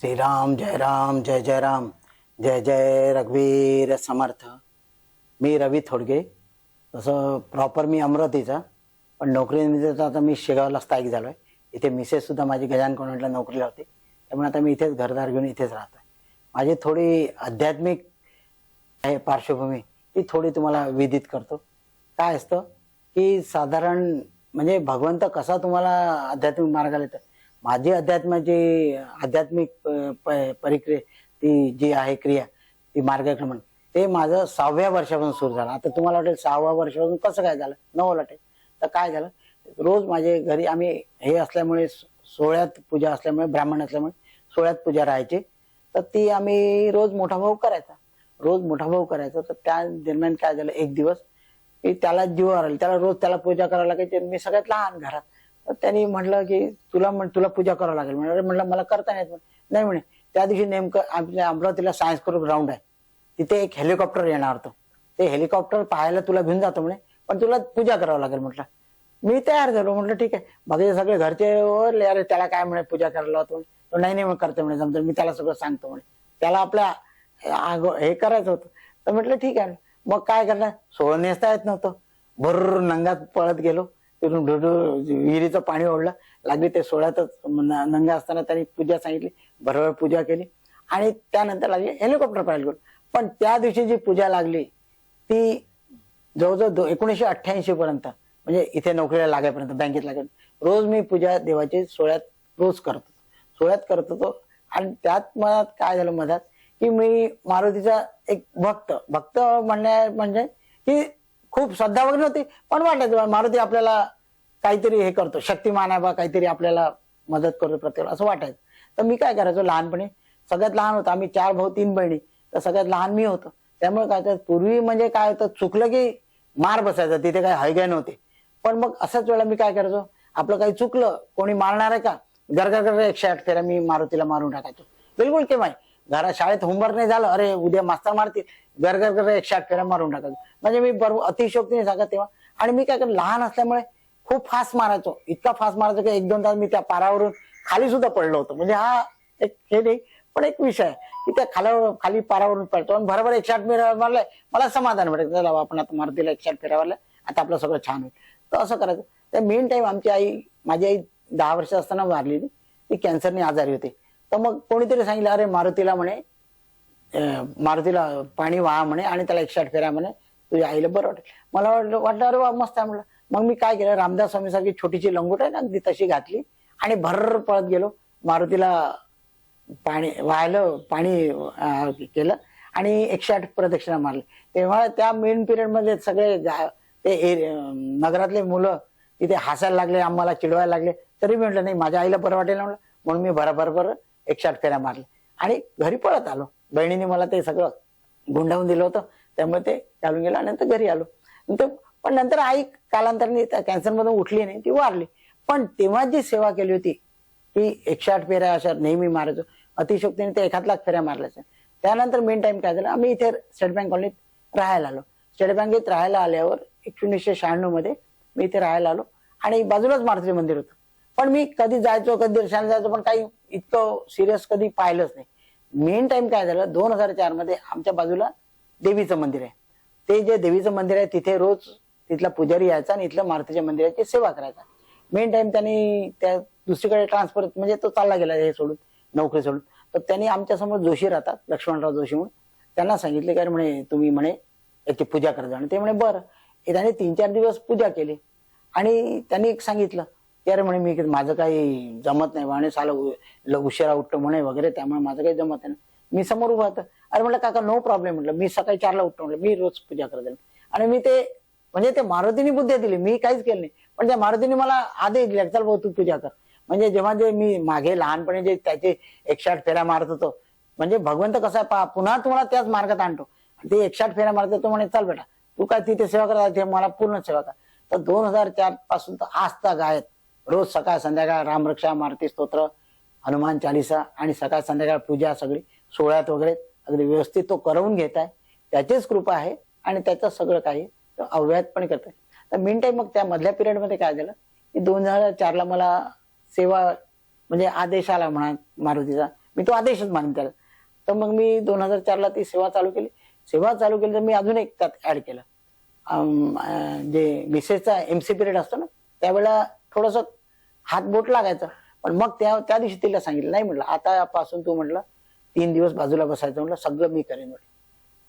श्रीराम जय राम जय जय राम जय जय रघुवीर समर्थ. मी रवी थोडगे. तसं प्रॉपर मी अमरावतीचा. पण नोकरीनिमित्त आता मी शेगावला स्थायिक झालो आहे इथे मिसेस सुद्धा माझी गजान कॉन्व्हेंटला नोकरीला होती. त्यामुळे आता मी इथेच घरदार घेऊन इथेच राहतो आहे माझी थोडी आध्यात्मिक आहे पार्श्वभूमी. ती थोडी तुम्हाला विदित करतो. काय असतं की साधारण म्हणजे भगवंत कसा तुम्हाला आध्यात्मिक मार्गाला येतं? माझी अध्यात्माची आध्यात्मिक परिक्रिया ती जी आहे क्रिया ती मार्गक्रमण ते माझं सहाव्या वर्षापासून सुरू झालं. आता तुम्हाला वाटेल सहाव्या वर्षापासून कसं काय झालं? नवं वाटेल. तर काय झालं? रोज माझे घरी आम्ही हे असल्यामुळे सोहळ्यात पूजा असल्यामुळे ब्राह्मण असल्यामुळे सोहळ्यात पूजा राहायची. तर ती आम्ही रोज मोठा भाऊ करायचा. रोज मोठा भाऊ करायचा. तर त्या दरम्यान काय झालं? एक दिवस की त्याला जीवावर आलं. त्याला रोज त्याला पूजा करायला लागायची. मी सगळ्यात लहान घरात. त्यांनी म्हटलं की तुला म्हण तुला पूजा करावं लागेल म्हणजे अरे म्हटलं मला करता नाही येत म्हणे. नाही म्हणे. त्या दिवशी नेमकं आपल्या अमरावतीला सायन्स करून ग्राउंड आहे. तिथे एक हेलिकॉप्टर येणार होतं. ते हेलिकॉप्टर पाहायला तुला घेऊन जातो म्हणे पण तुला पूजा करावं लागेल म्हटलं. मी तयार झालो. म्हटलं ठीक आहे. बाकीचे सगळे घरचे ओरले अरे त्याला काय म्हणे पूजा करायला होतो तो नाही नाही करते म्हणे. समजा मी त्याला सगळं सांगतो म्हणे. त्याला आपल्या हे करायचं होतं. तर म्हटलं ठीक आहे. मग काय करणार? सोळं नेसता येत नव्हतं. भर नंगात पळत गेलो. तिथून विहिरीचं पाणी ओढलं. लागली ते सोळ्यातच नंगा असताना त्यांनी पूजा सांगितली. भरभर पूजा केली. आणि त्यानंतर लागली हेलिकॉप्टर पाहायला पण त्या दिवशी जी पूजा लागली ती जवळजवळ दो- एकोणीसशे अठ्ठ्याऐंशी पर्यंत म्हणजे इथे नोकरीला लागायपर्यंत बँकेत लागेल रोज मी पूजा देवाची सोहळ्यात रोज करत. होतो सोहळ्यात करत होतो. आणि त्यात मनात काय झालं मधात की मी मारुतीचा एक भक्त भक्त म्हणण्या म्हणजे की खूप श्रद्धा वगैरे नव्हती पण वाटायचं मारुती आपल्याला काहीतरी हे करतो शक्तिमान आहे बा काहीतरी आपल्याला मदत करतो प्रत्येक असं वाटायचं. तर मी काय करायचो लहानपणी सगळ्यात लहान होतो आम्ही चार भाऊ तीन बहिणी तर सगळ्यात लहान मी होतो. त्यामुळे काय तर पूर्वी म्हणजे काय होतं चुकलं की मार बसायचा तिथे काही हायगाय नव्हते. पण मग अशाच वेळा मी काय करायचो आपलं काही चुकलं कोणी मारणार आहे का? गरगर गर एकशे आठ फेऱ्या मी मारुतीला मारून टाकायचो. बिलकुल केव्हा घरा शाळेत होमवर्क नाही झालं अरे उद्या मास्तर मारतील. गरगर गर एकशे आठ फेऱ्या मारून टाकायचो म्हणजे मी बरोबर अतिशोक्तीने सांगत तेव्हा. आणि मी काय लहान असल्यामुळे खूप फास्ट मारायचो. इतका फास्ट मारायचो की एक दोन तास मी त्या पारावरून खाली सुद्धा पडलो होतो. म्हणजे हा एक हे नाही पण एक विषय आहे की त्या खाल्यावर खाली पारावरून पडतो. आणि बरोबर एकशे आठ फेऱ्या मारलाय. मला समाधान भेटत चला आपण आता मारुतीला एकशे आठ फेऱ्या आता आपलं सगळं छान होईल. तर असं करायचं. तर मेन टाइम आमची आई माझी आई दहा वर्ष असताना मारलेली ती कॅन्सरने आजारी होती. तर मग कोणीतरी सांगितलं अरे मारुतीला म्हणे मारुतीला पाणी वाहा म्हणे आणि त्याला एकशे आठ फेऱ्या म्हणे. तुझ्या आईला बरं वाटेल. मला वाटलं वाटलं अरे वा मस्त आहे म्हटलं मग मी काय केलं रामदास स्वामीसारखी छोटीशी लंगोट आहे ना अगदी तशी घातली आणि भर पळत गेलो. मारुतीला पाणी व्हायला पाणी केलं आणि एकशे आठ प्रदक्षिणा मारले. तेव्हा त्या मेन पिरियडमध्ये सगळे ते नगरातले मुलं तिथे हसायला लागले आम्हाला चिडवायला लागले. तरी मी म्हटलं नाही माझ्या आईला बरं वाटेल म्हणलं. म्हणून मी भराभर बरं एकशे आठ फेऱ्या मारले. आणि घरी पळत आलो. बहिणीने मला ते सगळं गुंडावून दिलं होतं. त्यामुळे ते घालून गेलं आणि नंतर घरी आलो. नंतर पण नंतर आई कालांतराने कॅन्सर मधून उठली नाही ती वारली. पण तेव्हा जी सेवा केली होती की एकशे आठ फेऱ्या अशा नेहमी मारायचो. अतिशोक्तीने ते एखाद लाख फेऱ्या मारल्याच्या. त्यानंतर मेन टाइम काय झालं? आम्ही इथे स्टेट बँक कॉलनीत राहायला आलो. स्टेट बँकेत राहायला आल्यावर एकोणीसशे शहाण्णवमध्ये मी इथे राहायला आलो आणि बाजूलाच मारुती मंदिर होतं. पण मी कधी जायचो कधी दर्शनाला जायचो पण काही इतकं सिरियस कधी पाहिलंच नाही. मेन टाइम काय झालं? दोन हजार चारमध्ये आमच्या बाजूला देवीचं मंदिर आहे. ते जे देवीचं मंदिर आहे तिथे रोज तिथला पुजारी यायचा आणि इथल्या मारुतीच्या मंदिराची सेवा करायचा. मेन टाइम त्यांनी त्या दुसरीकडे ट्रान्सफर म्हणजे तो चालला गेला हे सोडून नोकरी सोडून. तर त्यांनी आमच्यासमोर जोशी राहतात लक्ष्मणराव जोशी म्हणून. त्यांना सांगितले की अरे म्हणे तुम्ही म्हणे याची पूजा करता आणि ते म्हणे बरं. हे त्याने तीन चार दिवस पूजा केली. आणि त्यांनी एक सांगितलं अरे म्हणे मी माझं काही जमत नाही म्हणे साला उशिरा उठतो म्हणे वगैरे त्यामुळे माझं काही जमत नाही. मी समोर उभा होतं. अरे म्हटलं काका नो प्रॉब्लेम म्हटलं. मी सकाळी चारला उठतो म्हटलं. मी रोज पूजा करत आणि मी ते म्हणजे ते मारुतीने बुद्धी दिली. मी काहीच केलं नाही. पण त्या मारुतीने मला आदेश दिला चल भाऊ तू पूजा कर. म्हणजे जेव्हा जे मी मागे लहानपणी जे त्याचे एकशे आठ फेऱ्या मारत होतो म्हणजे भगवंत कसा आहे पहा पुन्हा तुम्हाला त्याच मार्गात आणतो. ते एकशे आठ फेऱ्या मारत होतो म्हणे चल बेटा तू काय तिथे सेवा करत मला पूर्ण सेवा कर. तर दोन हजार चारपासून तर आज तक आहेत. रोज सकाळ संध्याकाळ रामरक्षा मारुती स्तोत्र हनुमान चालिसा आणि सकाळ संध्याकाळ पूजा सगळी सोहळ्यात वगैरे अगदी व्यवस्थित तो करवून घेत आहे. त्याचीच कृपा आहे आणि त्याचं सगळं काही तो अव्याहतपणे करत आहे. तर मेन टाईम मग त्या मधल्या पिरियडमध्ये काय झालं? की दोन हजार चारला मला सेवा म्हणजे आदेश आला म्हणा मारुतीचा. मी तो आदेशच मानून त्याला तर मग मी दोन हजार चारला ती सेवा चालू केली. सेवा चालू केली तर मी अजून एक त्यात ऍड केलं. जे मिसेसचा एम सी पिरियड असतो ना त्यावेळेला थोडंसं हात बोट लागायचा. पण मग त्या त्या दिवशी तिला सांगितलं नाही म्हटलं आतापासून तू म्हटलं तीन दिवस बाजूला बसायचं म्हटलं सगळं मी करेन म्हटलं.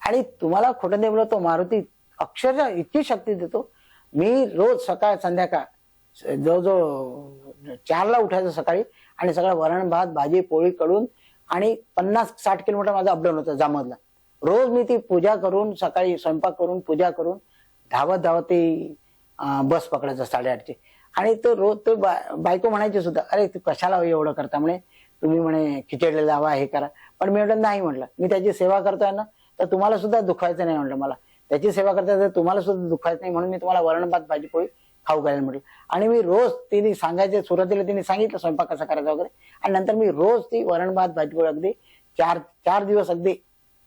आणि तुम्हाला खोटं नाही तो मारुती अक्षरशः इतकी शक्ती देतो. मी रोज सकाळ संध्याकाळ जवळजवळ चारला उठायचं सकाळी आणि सगळं वरण भात भाजी पोळी कडून आणि पन्नास साठ किलोमीटर माझं अपडाऊन होतं जामधला रोज मी ती पूजा करून सकाळी स्वयंपाक करून पूजा करून धावत धावत ती बस पकडायचं साडेआठची. आणि तो रोज तो बा- बायको म्हणायची सुद्धा अरे तू कशाला एवढं करता? म्हणे तुम्ही म्हणे खिचडी लावा हे करा. पण मी म्हटलं नाही म्हटलं. मी त्याची सेवा करतोय ना तर तुम्हाला सुद्धा दुखायचं नाही म्हटलं मला. त्याची सेवा करताय तर तुम्हाला सुद्धा दुखायचं नाही म्हणून मी तुम्हाला वरणभात भाजी पोळी खाऊ घालेल म्हटलं. आणि मी रोज तिने सांगायचे सुरुवातीला तिने सांगितलं स्वयंपाक कसा करायचा वगैरे. आणि नंतर मी रोज ती वरणभात भाजी पोळी अगदी चार चार दिवस अगदी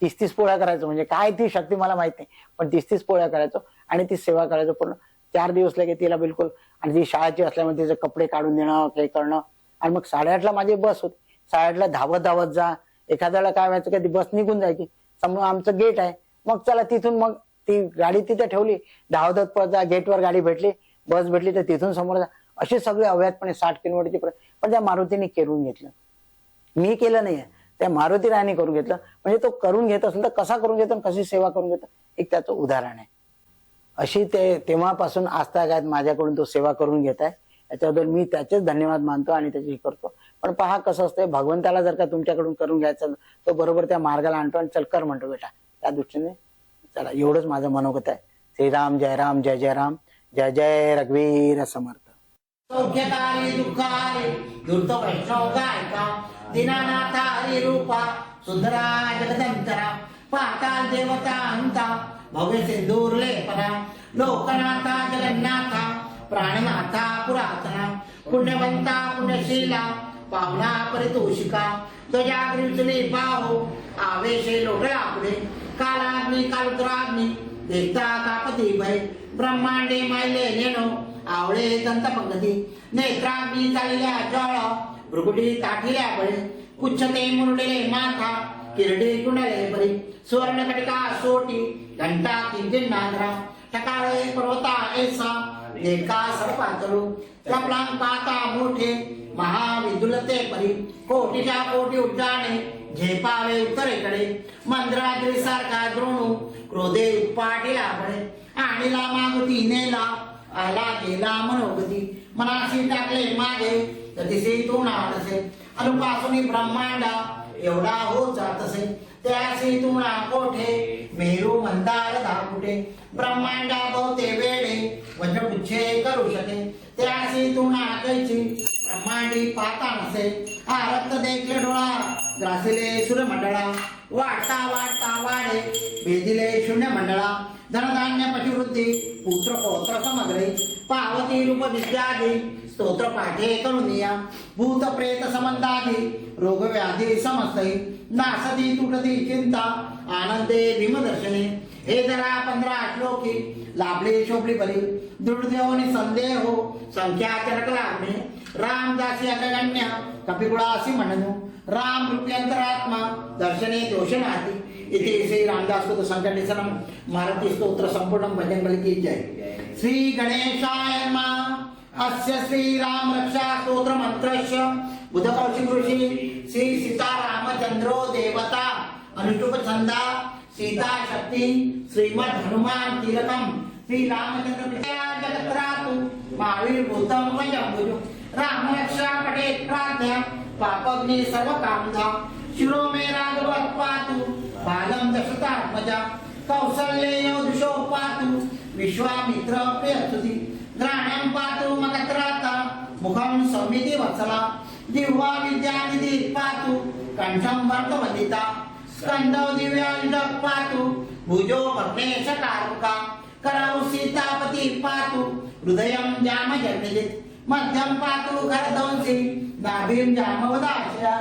तीस तीस पोळ्या करायचो. म्हणजे काय ती शक्ती मला माहीत नाही पण तीस तीस पोळ्या करायचो आणि ती सेवा करायचो पूर्ण. चार दिवस लगे तिला बिलकुल आणि ती शाळेची असल्यामुळे तिचे कपडे काढून देणं काही करणं. आणि मग साडेआठला माझी बस होती. साडेआठला धावत धावत जा. एखाद्याला काय व्हायचं का ती बस निघून जायची. समोर आमचं गेट आहे. मग चला तिथून मग ती गाडी तिथे ठेवली. धावत धावत जा. गेटवर गाडी भेटली. बस भेटली तर तिथून समोर जा. असे सगळे अवैधपणे साठ किलोमीटरची पण त्या मारुतीने केरून घेतलं. मी केलं नाहीये. त्या मारुती रायाने करून घेतलं. म्हणजे तो करून घेत असेल तर कसा करून घेतो कशी सेवा करून घेतो? एक त्याचं उदाहरण आहे. अशी ते तेव्हापासून आजतागायत माझ्याकडून तो सेवा करून घेत आहे. याच्याबद्दल मी त्याचेच धन्यवाद मानतो आणि त्याची करतो. पण पहा कसं असतंय भगवंताला जर का तुमच्याकडून करून घ्यायचं तो बरोबर त्या मार्गाला आणतो आणि चल कर म्हणतो बेटा. त्या दृष्टीने चला एवढंच माझं मनोगत आहे. श्रीराम जय राम जय जय राम जय जय रघुवीर समर्थ. सौख्यकारी दुःखारी दुर्त वैष्णव गायका दिनानाथा हरिरूपा सुंदरा जगदंतरा पाताल देवता अंता भव्य सिंदूर लेपना लोकनाथा जगन्नाथा प्राणनाथा पुरातना पुण्यवंता पुण्यशीला पावना परितोषिका ध्वजाग्री पाहो आवेशे लोटला पुढे कालाग्नी कालुत्राग्नी देखता कापती भय ब्रह्मांडे मायले नेनो आवळे दंत पंगती नेत्राग्नी चालल्या ज्वाळ भ्रुकुटी ताठिल्या बळे उच्चते मुरडले माथा किरडे कुंडले बरी. सुवर्ण कटिका सोटी घंटा किंचिन नांद्रा. टकाळे पर्वता ऐसा एका सर्पातळू कपलांग पाता मोठे महाविदुलते परी कोटीच्या कोटी उड्डाणे झेपावे उत्तरेकडे. मंद्राद्री सारखा द्रोणू क्रोधे उत्पाटीला पडे आणीला मागती नेला आला गेला मनोगती. मनाशी टाकले मागे तसे तो नाडसे अनुपासून ब्रह्मांडा एवढा होत जात असे. त्यासी तुणा कोठे? मेरू मंदार धाकुटे ब्रह्मांडा बहुते वेडे. म्हणजे वजपुच्छे करू शके? त्यासी तुणा कैची? ब्रह्मांडी पाता नसे. हा रक्त देखले डोळा. ग्रासिले सुर मंडळा वाढता वाढता वाढे. भेदिले शून्य मंडळा धनधान्य पशुवृत्ती. पुत्र पौत्र समग्रे. पावती रूप विद्यादी स्तोत्र पाठे करुनिया भूत प्रेत संबंधादी रोगव्याधी समस्तई नासती तुटती चिंता आनंदे भीमदर्शने. हे जरा पंधरा श्लोकी लाभले शोभली बरी. दृढदेवनी संदेह हो. संख्या चरक लागणे रामदासी अगण्य कपिकुळासी म्हणनु राम रूप्यंतरात्मा दर्शने दोषनाती. इथे श्री रामदास स्तोत्र संकटनिसनम मारुती स्तोत्र संपूर्ण भजन बल की जय. श्री गणेशाय मा अस्य श्री रक्षा स्तोत्र मंत्रस्य बुध कौशिक ऋषी श्री सीता रामचंद्रो देवता अनुष्टुप छंदा सीता शक्ती श्रीमद हनुमान तिलकम श्री रामचंद्र जगत्रातु महावीर भूतम वयंबुजु राम रक्षा पटे प्रार्थ्या पापग्नि सर्व कामधा शिरो मे राघवत पातु बालम दशतात्मजा कौसल्येयो दिशो पातु विश्वामित्र प्रियस्तुति ग्राणं पातु मुखं सौमिति वत्सला जिह्वा विद्यानिधि पातु कंठं वर्तवनिता स्कंदौ दिव्यायुध पातु भुजो भग्नेश कारुका करौ सीतापति पातु हृदयं जामजन्यजित् मध्यं पातु खरदंसि नाभिं जामवदाशया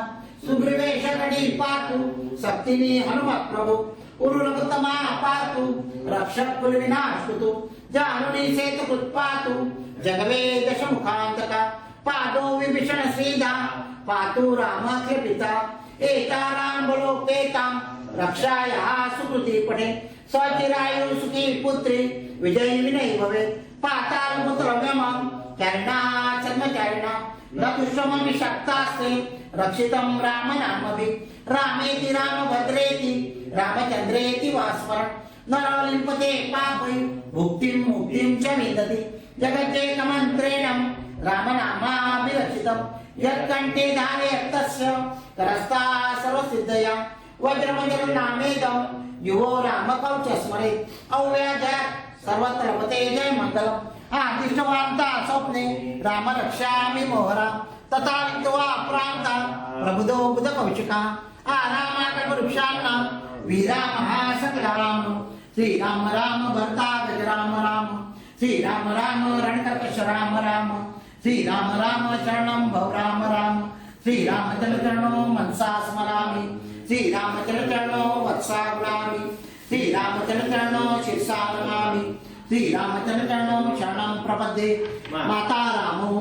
सुग्रीवेश कडी पातु शक्तिनी हनुमत् प्रभु। उरुलकुतमा पातु रक्षक कुल विनाशुतु जानुनी सेतु कृत्पातु जगवे दशमुखांतका पादो विभीषण श्रीधा पातु रामाख्य पिता एतारां बलोपेतां रक्षाया सुकृती पठे स्वचिरायु सुखी पुत्री विजयी विनयी भवेत् पाताल पुत्रव्यमं चरणाचर्मचरणा न दुष्टमपि शक्तास्ते रक्षितं रामनामभि रामेति रामभद्रेति रामचन्द्रेति वा स्मरन् नरलिम्पते पापै भुक्तिं मुक्तिं च विन्दति రామనామామి రక్షితం యత్కంటే దాని యత్తస్య రస్తా సర్వ సిద్ధయం వజ్రమజలు నామేదం యువో రామకం చస్మరే అవ్యాజ సర్వత్రపతే జయ మంగళం ఆ దృష్టవంత స్వప్నే రామ రక్షామి మోహరా తథా విద్వా అప్రాంత ప్రబుధో బుధ కౌశిక ఆ రామాకట వృక్షాన్న వీరా మహాసంగ్రాము శ్రీరామ రామ భర్త గజరామ రామ శ్రీరామ రామ రణకర్కశ రామ రామ श्रीराम राम शरणं भव राम राम श्रीरामचन्द्रचरणो मनसा स्मरामि श्रीरामचन्द्रचरणो वत्सा गुणामि श्रीरामचन्द्रचरणो शिरसा नमामि श्रीरामचन्द्रचरणो शरणं प्रपद्ये। माता रामो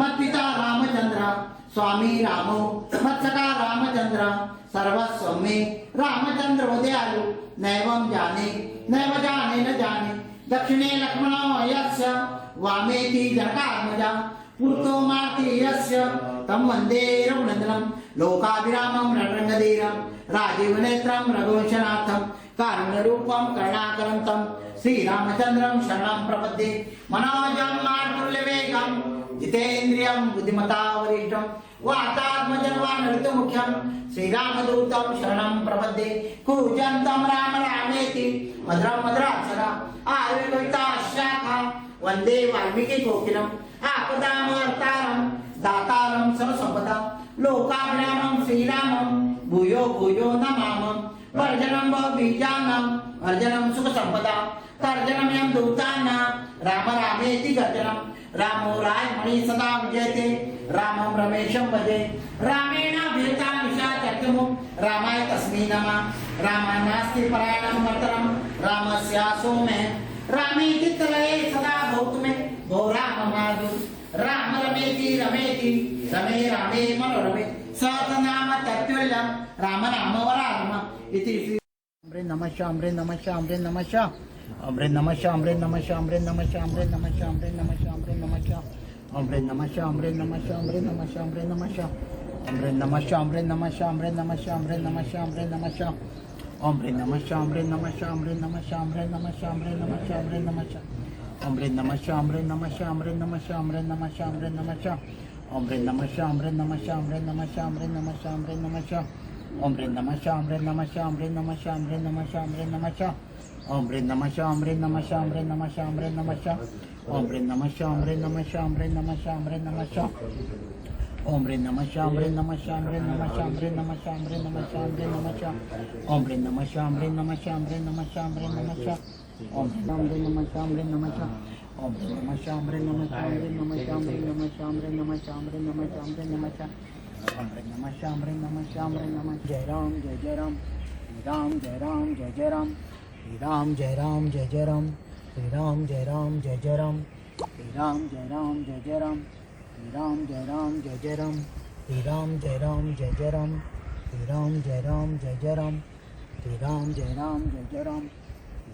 मत्पिता रामचन्द्र स्वामी रामो मत्सखा रामचन्द्र सर्वस्व मे रामचन्द्र उदयालु। नैवं जाने नैव जाने न जाने। दक्षिणे लक्ष्मणो यस्य वामेति जनकात्मजा పూర్తో మాతీయస్య తం వందే రఘునందనం లోకాభిరామం నటరంగధీరం రాజీవనేత్రం రఘువంశనాథం కారుణ్యరూపం కరుణాకరంతం శ్రీరామచంద్రం శరణం ప్రపద్ది మనోజన్మాల్యవేగం జితేంద్రియం బుద్ధిమతావరిష్టం వాతాత్మజన్వానృత ముఖ్యం శ్రీరామదూతం శరణం ప్రపద్ది కూజంతం రామ రామేతి మధురం మధురాక్షర ఆయుర్వేద శాఖ వందే వాల్మీకి కోకిలం आपदामर्तारं दातारं सर्वसम्पदा लोकाभिरामं श्रीरामं भूयो भूयो नमामः। वर्जनं बीजानां अर्जनं सुखसम्पदा तर्जनं यं दूतानां राम रामेति गर्जनं रामो राजमणि सदा विजयते रामं रमेशं भजे रामेण भीता निशाचर्यमु रामाय तस्मै नमः। रामाय नास्ति परायणं मर्तनं रामस्यासो मे। रामे चित्तलये सदा भवतु मे రామారాజు రామ రమేతి రమేతి రమే రమే మనోరమే సహస్రనామ తత్వెల్లం రామ రామవ రామ ఇది అమ్రే నమ శామ్రే నమ శామ్రే నమ శాం అమ్రే నమ శామ్రే నమ శామ్రే నమ శామ్రే నమ శామ్రే నమ శామ్రే నమ శాం అమ్రే నమ శామ్రే నమ శామ్రే నమ శామ్రే నమ శాం అమ్రే నమ శామ్రే నమ శామ్రే నమ శామ్రే నమ శామ్రే నమ శాం అమ్రే నమ శామ్రే నమ శామ్రే నమ శామ్రే నమ శామ్రే నమ శామ్రే నమ శాం Omre Namasha, Omre Namasha, Omre Namasha, Omre Namasha, Omre Namasha. Omre Namasha, Omre Namasha, Omre Namasha, Omre Namasha, Omre Namasha. Omre Namasha, Omre Namasha, Omre Namasha, Omre Namasha, Omre Namasha. Omre Namasha, Omre Namasha, Omre Namasha, Omre Namasha. Omre Namasha, Omre Namasha, Omre Namasha, Omre Namasha. Om Rin Namah Sham Rin Namah Sham Rin Namah Sham Rin Namah Sham Rin Namah Sham Rin Namah Sham Om Rin Namah Sham Rin Namah Sham Rin Namah Sham Rin Namah Sham Om Shambhre Namah Shambhre Namah Om Namah Shambhre Namah Shambhre Namah Shambhre Namah Shambhre Namah Shambhre Namah Shambhre Namah Shambhre Namah Shambhre Namah Shambhre Namah Jai Ram Jai Jai Ram Ram Jai Ram Jai Jai Ram Ram Jai Ram Jai Jai Ram Ram Jai Ram Jai Jai Ram Ram Jai Ram Jai Jai Ram Ram Jai Ram Jai Jai Ram Ram Jai Ram Jai Jai Ram Ram Jai Ram Jai Jai Ram Ram Jai Ram Jai Jai Ram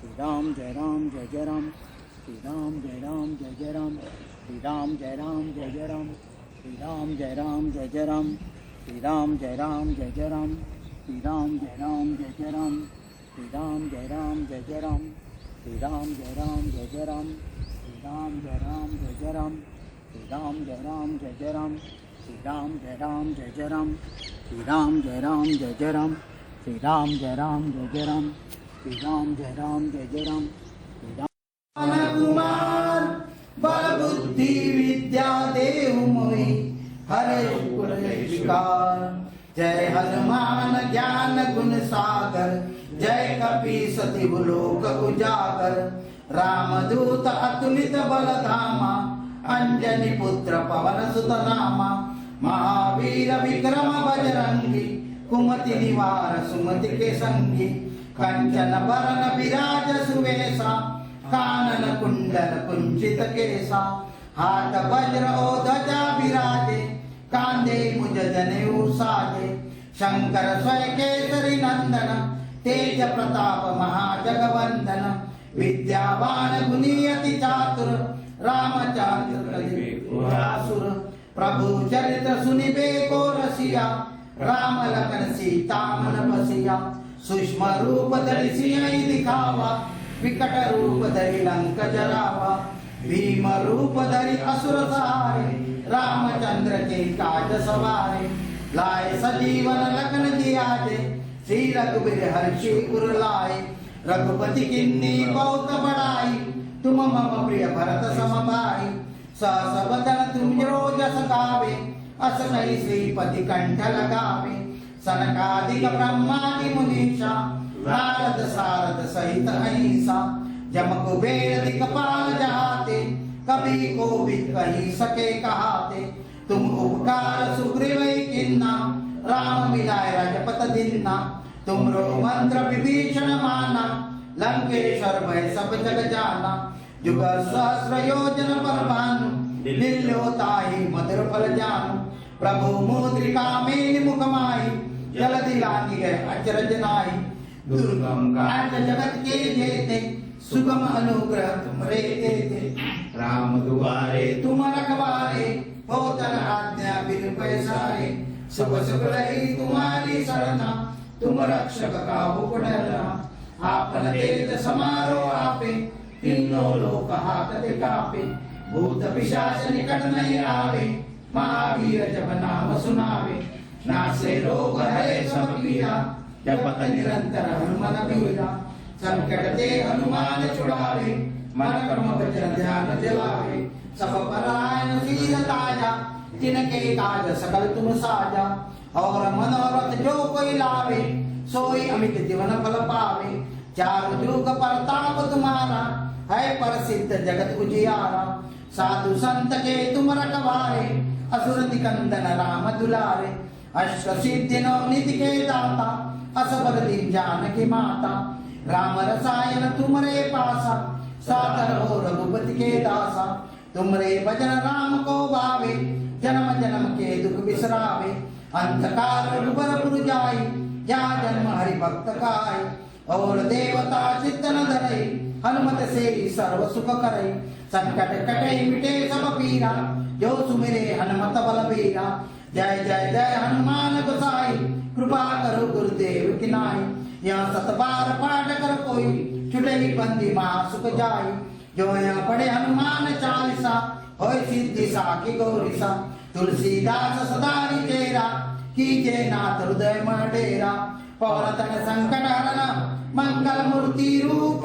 Shriram जय राम जय जय राम श्री राम जय राम जय जय राम श्री राम जय राम जय जय राम श्रीराम जय राम जय जय राम श्री राम जय राम जय जय राम श्री राम जय राम जय जय राम श्री जय राम जय जय राम श्री जय राम जय जय राम श्री जय राम जय जय राम श्री जय राम जय जय राम श्री जय राम जय जय राम श्री जय राम जय जय राम श्री जय राम जय जय राम श्रीराम जय राम जय जय राम कुमार बलबुद्धी विद्या देव मोई हरे कुलेश्वर जय हनुमान ज्ञान गुण सागर जय कपि सति लोक उजागर रामदूत अतुलित बलधामा अंजनी पुत्र पवन सुत नामा महावीर विक्रम बजरंगी कुमति निवार सुमति के संगी कंचन बरन विराज सुवेशा कानन कुंडल कुंचित केसा. हाथ वज्र ध्वजा विराजे कांदे मुज जनेऊ साजे शंकर स्वय केसरी नंदन तेज प्रताप महाजगवंदन. विद्यावान गुणी चातुर रामचंद्र प्रभु चरित्र सुनिबे को रसिया राम लखन सीता मन बसिया. सूक्ष्म रूप धरि सिंह दिखावा विकट रूप धरि लंक जरावा भीम रूप धरि असुर सहारे रामचंद्र के काज सवारे लाए सजीवन लखन जियाजे श्री रघुवीर हर्षि उर लाए रघुपति किन्नी बहुत बड़ाई तुम मम प्रिय भरत सम भाई सहस बदन तुम जो जस गावे अस कही श्रीपति कंठ लगावे सनकादिक ब्रह्मादि मुनीषा नारद सारद सहित अहिंसा जम कुबेर दिक्पाल जहाते कभी को भी कही सके कहाते तुम उपकार सुग्रीव किन्ना राम मिलाय राजपत दिन्ना तुमरो मंत्र विभीषण माना लंकेश्वर भय सब जग जाना जुग सहस्र योजन पर भानु दिल्योताहि मधुर फल जानु प्रभु मुद्रिका मेलि मुख माहि जलधि लागी है अचरज नाही दुर्गम काज जगत के जेते सुगम अनुग्रह तुमरे देते। राम दुआरे तुम रखवारे हो तन आज्ञा बिन पैसारे। सब सुख रही तुम्हारी शरणा तुम रक्षक का उपडरा आपन तेज समारो आपे तीनों लोक हाथ दिखापे। कापे भूत पिशाच निकट नहीं आवे। महावीर जब नाम सुनावे, नासे रोग हरे सब पीरा जपत निरंतर हनुमन बीरा संकट ते हनुमान छुड़ावे, मन कर्म वचन ध्यान दिलावे। सब परायण शील ताज़ा, जिनके काज सकल तुम साजा। और मनोरथ जो कोई लावे, सोई अमित जीवन फल पावे। चार युग प्रताप तुम्हारा, है प्रसिद्ध जगत उजियारा। साधु संत के तुम रखवारे असुरति निकंदन राम दुलारे अष्ट सिद्धि निधि के दाता असबर दीन जानकी माता राम रसायन तुमरे पासा सादर हो रघुपति के दासा तुमरे भजन राम को भावे जन्म जन्म के दुख बिसरावे अंतकाल रघुबर पुर जाई या जन्म हरि भक्त काय और देवता चित्तन धरे हनुमत से सर्व सुख करे संकट कटे मिटे सब पीरा जो सुमिरे हनुमत बल बीरा जय जय जय हनुमान गोसाई। कृपा करो गुरुदेव की नाई। यह सत बार पाठ कर कोई, छुटे ही बंदी महा सुख जाई। जो यहाँ पढ़े हनुमान चालीसा, होय सिद्धि साखी गौरीसा। तुलसीदास सदा चेरा कीजे नाथ हृदय डेरा पवन तन संकट हरन मंगल मूर्ति रूप